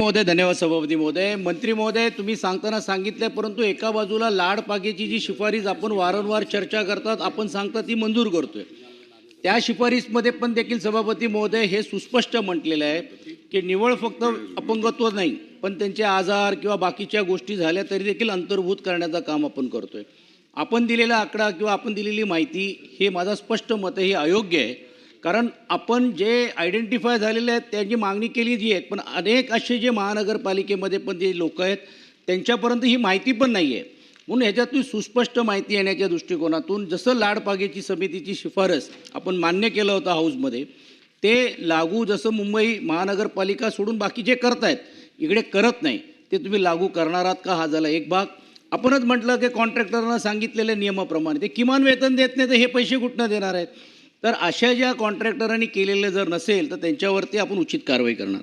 महोदय धन्यवाद सभापती महोदय. मंत्री महोदय तुम्ही सांगताना सांगितले परंतु एका बाजूला लाड पागेची जी शिफारस आपण वारंवार चर्चा करतात आपण सांगता ती मंजूर करतोय. त्या शिफारसमध्ये पण देखील सभापती महोदय हे सुस्पष्ट म्हटलेलं आहे की निवळ फक्त अपंगत्व नाही पण त्यांचे आजार किंवा बाकीच्या गोष्टी झाल्या तरी देखील अंतर्भूत करण्याचं काम आपण करतोय. आपण दिलेला आकडा किंवा आपण दिलेली माहिती हे माझं स्पष्ट मत आहे हे अयोग्य आहे. कारण आपण जे आयडेंटिफाय झालेले आहेत त्यांची मागणी केली जी आहेत पण अनेक असे जे महानगरपालिकेमध्ये पण जे लोक आहेत त्यांच्यापर्यंत ही माहिती पण नाही आहे म्हणून ह्याच्यातून सुस्पष्ट माहिती येण्याच्या दृष्टिकोनातून जसं लाडपागेची समितीची शिफारस आपण मान्य केलं होतं हाऊसमध्ये ते लागू जसं मुंबई महानगरपालिका सोडून बाकी जे करतायत इकडे करत नाही ते तुम्ही लागू करणार आहात का? हा झाला एक भाग. आपणच म्हटलं की कॉन्ट्रॅक्टरना सांगितलेल्या नियमाप्रमाणे ते किमान वेतन देत नाही तर हे पैसे कुठनं देणार आहेत? तर अशा ज्या कॉन्ट्रॅक्टरांनी केलेलं जर नसेल तर त्यांच्यावरती आपण उचित कारवाई करणार.